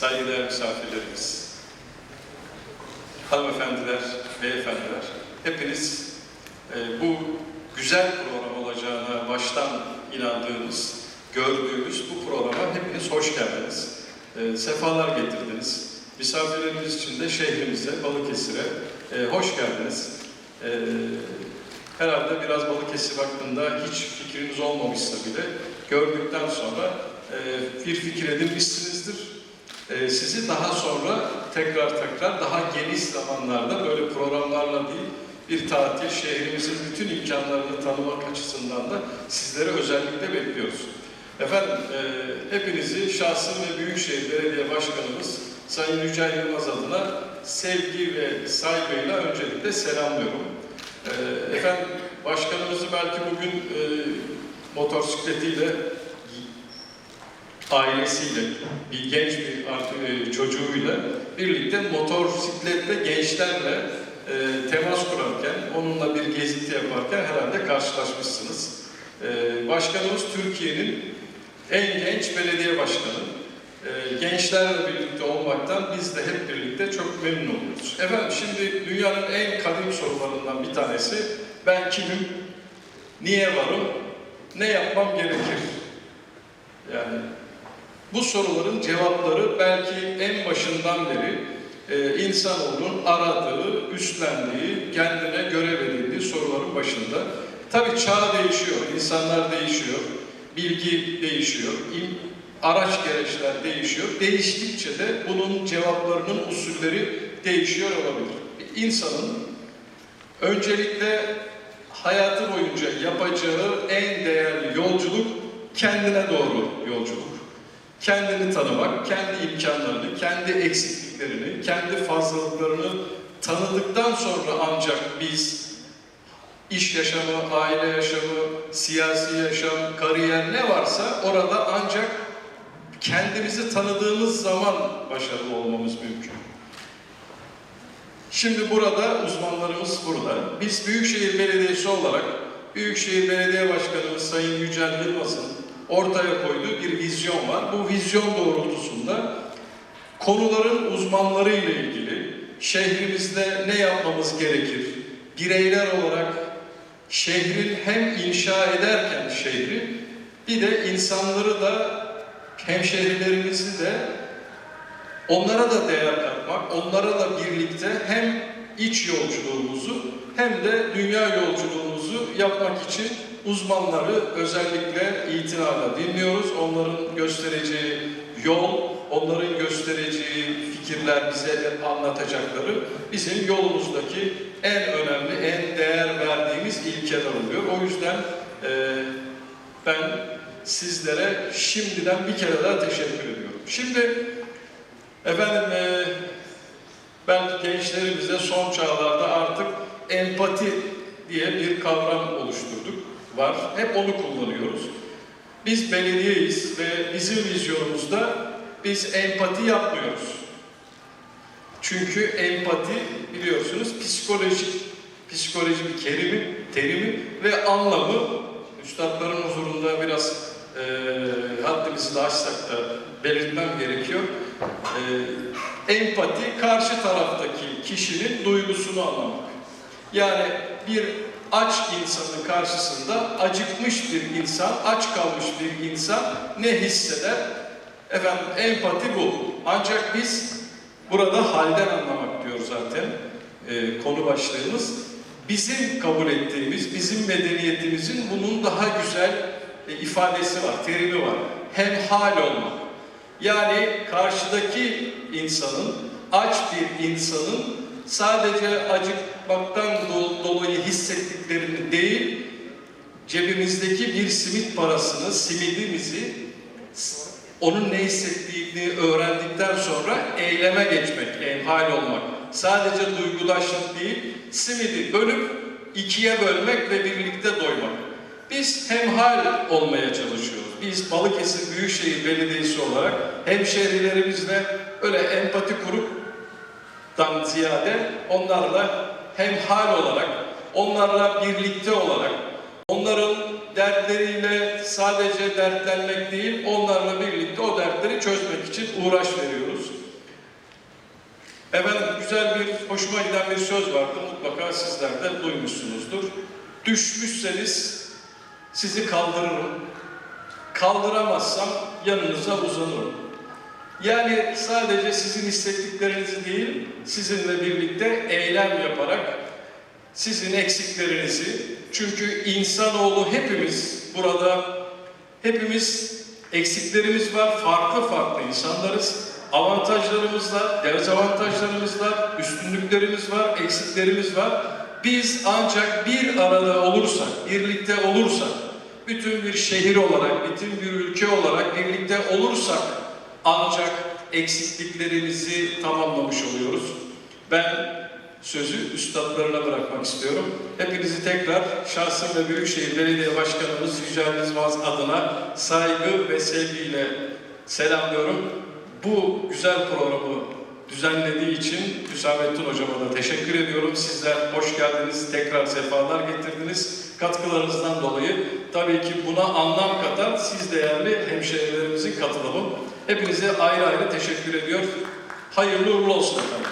saygıdeğer misafirlerimiz, hanımefendiler, beyefendiler, hepiniz e, bu güzel program olacağına baştan inandığımız, gördüğümüz bu programa hepiniz hoş geldiniz. E, sefalar getirdiniz. Misafirlerimiz için de şehrimize, Balıkesir'e e, hoş geldiniz. E, herhalde biraz Balıkesir hakkında hiç fikriniz olmamışsa bile gördükten sonra e, bir fikir edinmişsinizdir. E, sizi daha sonra tekrar tekrar daha geniş zamanlarda böyle programlarla değil bir tatil, şehrimizin bütün imkanlarını tanımak açısından da sizlere özellikle bekliyoruz. Efendim, e, hepinizi şahsım ve Büyükşehir Belediye Başkanımız Sayın Yücel Yılmaz adına sevgi ve saygıyla öncelikle selamlıyorum. E, efendim, başkanımızı belki bugün e, motosikletiyle ailesiyle, bir genç bir e, çocuğuyla birlikte motosikletle gençlerle e, temas kurarken, onunla bir gezinti yaparken herhalde karşılaşmışsınız. E, başkanımız Türkiye'nin en genç belediye başkanı. E, gençlerle birlikte olmaktan biz de hep birlikte çok memnun oluyoruz. Efendim şimdi dünyanın en kadim sorularından bir tanesi, ben kimim, niye varım, ne yapmam gerekir? Yani bu soruların cevapları belki en başından beri e, insanoğlunun aradığı, üstlendiği, kendine görev edindiği soruların başında. Tabii çağ değişiyor, insanlar değişiyor, bilgi değişiyor, araç gereçler değişiyor. Değiştikçe de bunun cevaplarının usulleri değişiyor olabilir. İnsanın öncelikle hayatı boyunca yapacağı en değerli yolculuk kendine doğru yolculuk kendini tanımak, kendi imkanlarını, kendi eksikliklerini, kendi fazlalıklarını tanıdıktan sonra ancak biz iş yaşamı, aile yaşamı, siyasi yaşam, kariyer ne varsa orada ancak kendimizi tanıdığımız zaman başarılı olmamız mümkün. Şimdi burada uzmanlarımız burada. Biz Büyükşehir Belediyesi olarak Büyükşehir Belediye Başkanımız Sayın Yücel Yılmaz'ın ortaya koyduğu bir vizyon var. Bu vizyon doğrultusunda konuların uzmanları ile ilgili şehrimizde ne yapmamız gerekir? Bireyler olarak şehrin hem inşa ederken şehri bir de insanları da hemşehrilerimizi de onlara da değer katmak, onlara da birlikte hem iç yolculuğumuzu hem de dünya yolculuğumuzu yapmak için uzmanları özellikle itinayla dinliyoruz. Onların göstereceği yol, onların göstereceği fikirler bize anlatacakları bizim yolumuzdaki en önemli, en değer verdiğimiz ilkeler oluyor. O yüzden e, ben sizlere şimdiden bir kere daha teşekkür ediyorum. Şimdi efendim e, ben gençlerimize son çağlarda artık empati diye bir kavram oluşturduk. Var. Hep onu kullanıyoruz. Biz belediyeyiz ve bizim vizyonumuzda biz empati yapmıyoruz. Çünkü empati biliyorsunuz psikolojik, psikoloji bir kelimi, terimi ve anlamı üstadların huzurunda biraz e, haddimizi de aşsak da belirtmem gerekiyor. E, empati karşı taraftaki kişinin duygusunu anlamak. Yani bir aç insanın karşısında acıkmış bir insan, aç kalmış bir insan ne hisseder? Efendim empati bu. Ancak biz burada halden anlamak diyor zaten e, konu başlığımız. Bizim kabul ettiğimiz, bizim medeniyetimizin bunun daha güzel e, ifadesi var, terimi var. Hemhal olmak. Yani karşıdaki insanın, aç bir insanın sadece acıkmaktan do- dolayı hissettiklerini değil, cebimizdeki bir simit parasını, simidimizi, onun ne hissettiğini öğrendikten sonra eyleme geçmek, emhal olmak. Sadece duygudaşlık değil, simidi bölüp ikiye bölmek ve birlikte doymak. Biz hemhal olmaya çalışıyoruz. Biz Balıkesir Büyükşehir Belediyesi olarak hemşehrilerimizle öyle empati kurup dan ziyade onlarla hemhal olarak, onlarla birlikte olarak, onların dertleriyle sadece dertlenmek değil, onlarla birlikte o dertleri çözmek için uğraş veriyoruz. Efendim güzel bir, hoşuma giden bir söz vardı. Mutlaka sizler de duymuşsunuzdur. Düşmüşseniz sizi kaldırırım. Kaldıramazsam yanınıza uzanırım. Yani sadece sizin hissettiklerinizi değil, sizinle birlikte eylem yaparak sizin eksiklerinizi, çünkü insanoğlu hepimiz burada, hepimiz eksiklerimiz var, farklı farklı insanlarız. Avantajlarımız var, dezavantajlarımız var, üstünlüklerimiz var, eksiklerimiz var. Biz ancak bir arada olursak, birlikte olursak, bütün bir şehir olarak, bütün bir ülke olarak birlikte olursak ancak eksikliklerimizi tamamlamış oluyoruz. Ben sözü üstadlarına bırakmak istiyorum. Hepinizi tekrar şahsım ve Büyükşehir Belediye Başkanımız Yücel Yılmaz adına saygı ve sevgiyle selamlıyorum. Bu güzel programı düzenlediği için Hüsamettin Hocama da teşekkür ediyorum. Sizler hoş geldiniz, tekrar sefalar getirdiniz. Katkılarınızdan dolayı tabii ki buna anlam katan siz değerli hemşehrilerimizin katılımı. Hepinize ayrı ayrı teşekkür ediyor. Hayırlı uğurlu olsun efendim.